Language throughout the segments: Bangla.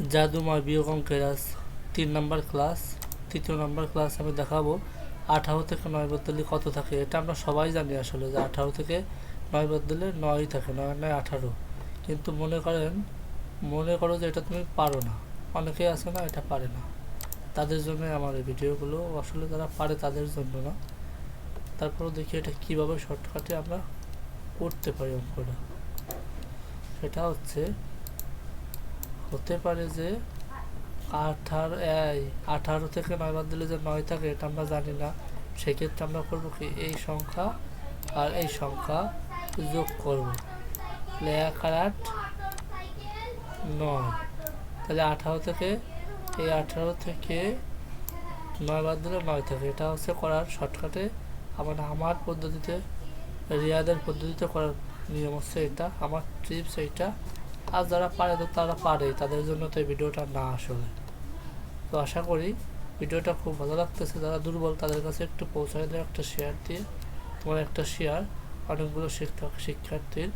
জাদুময় বিয়োগ অঙ্কের আজ তিন নম্বর ক্লাস, তৃতীয় নম্বর ক্লাস আমি দেখাবো। আঠারো থেকে নয় বদলে কত থাকে? এটা আমরা সবাই জানি আসলে যে আঠারো থেকে নয় বদলে নয় থাকে, নয় নয় আঠারো। কিন্তু মনে করেন, মনে করো যে এটা তুমি পারো না। অনেকেই আছে না, এটা পারে না। তাদের জন্য আমার এই ভিডিওগুলো। আসলে যারা পারে তাদের জন্য না। তারপরেও দেখি এটা কীভাবে শর্টকাটে আমরা করতে পারি অঙ্কটা। সেটা হচ্ছে হতে পারে যে আঠারো আঠারো থেকে নয় বাদ দিলে যে নয় থাকে, এটা আমরা জানি না। সেক্ষেত্রে আমরা করব কি? এই সংখ্যা আর এই সংখ্যা যোগ করব। তাহলে এক আর আট, নয়। তাহলে আঠারো থেকে, এই আঠারো থেকে নয় বাদ দিলে নয় থাকে। এটা হচ্ছে করার শর্টকাটে আমার আমার পদ্ধতিতে, রিয়াদের পদ্ধতিতে করার নিয়ম হচ্ছে এটা। আমার ট্রিপস এইটা। আর যারা পারে তো তারা পারে, তাদের জন্য তো এই ভিডিওটা না আসলে। তো আশা করি ভিডিওটা খুব ভালো লাগতেছে। যারা দুর্বল, তাদের কাছে একটু পৌঁছায় দেয় একটা শেয়ার দিয়ে। তোমার একটা শেয়ার অনেকগুলো শিক্ষক শিক্ষার্থীর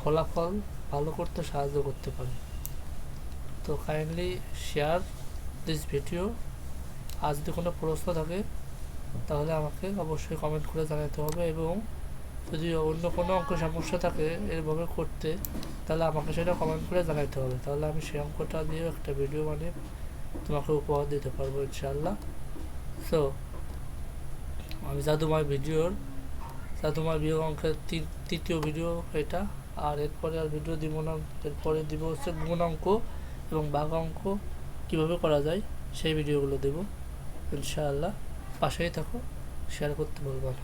ফলাফল ভালো করতে সাহায্য করতে পারে। তো কাইন্ডলি শেয়ার দিস ভিডিও আর যদি কোনো প্রশ্ন থাকে, তাহলে আমাকে অবশ্যই কমেন্ট করে জানাতে হবে এবং যদি অন্য কোনো অঙ্ক সমস্যা থাকে এরভাবে করতে, তাহলে আমাকে সেটা কমেন্ট করে জানাতে হবে। তাহলে আমি সেই অঙ্কটা দিয়ে একটা ভিডিও বানিয়ে তোমাকে উপহার দিতে পারব ইনশাল্লাহ সো আমি জাদুময় ভিডিওর, জাদুময় বিয়োগ অঙ্কের তৃতীয় ভিডিও এটা। আর এরপরে আর ভিডিও দিব না, এরপরে দিব হচ্ছে গুণ অঙ্ক এবং বাঘ অঙ্ক। কীভাবে করা যায় সেই ভিডিওগুলো দেব ইনশাআল্লাহ। পাশেই থাকো শেয়ার করতে বলব না।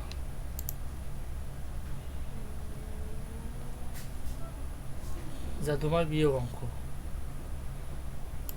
জাদুময় বিয়োগ অঙ্ক।